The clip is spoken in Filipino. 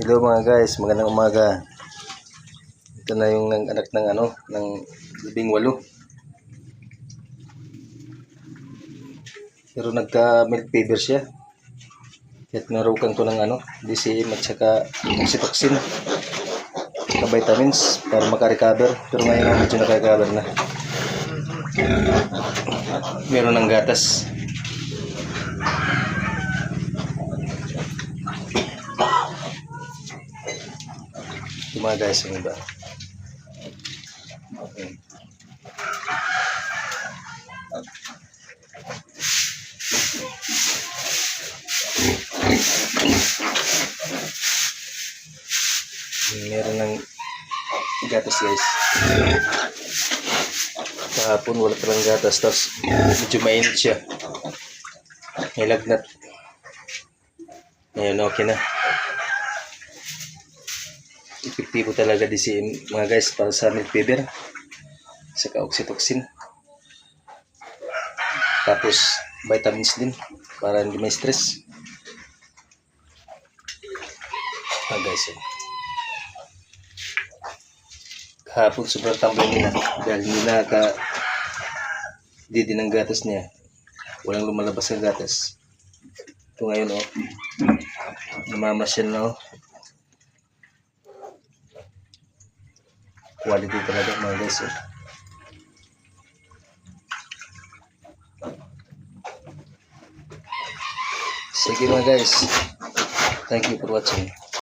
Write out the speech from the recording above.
Hello mga guys, magandang umaga. Ito na yung nang anak ng ano, ng labing walo. Pero nagka milk fever siya. Kaya't narukan ko ng ano, DCM at saka oxytocin na vitamins para makarecover. Pero ngayon medyo nakarecover na. Meron ng gatas. Guys, yung iba. Okay. Meron ng gatas guys. Kahapon wala palang gatas tapos medyo mainit siya. May lagnat. Ngayon okay na epektibo talaga di si mga guys para sa milk fever saka oxytocin tapos vitamins din para hindi may stress. Ah guys eh. kahapon sobrang tambay nila. Dahil hindi naka di din ang gatas niya. Walang lumalabas ang gatas. Ito ngayon oh. Namamasyal na oh quality talaga mga guys eh. Sige mga guys. Thank you for watching.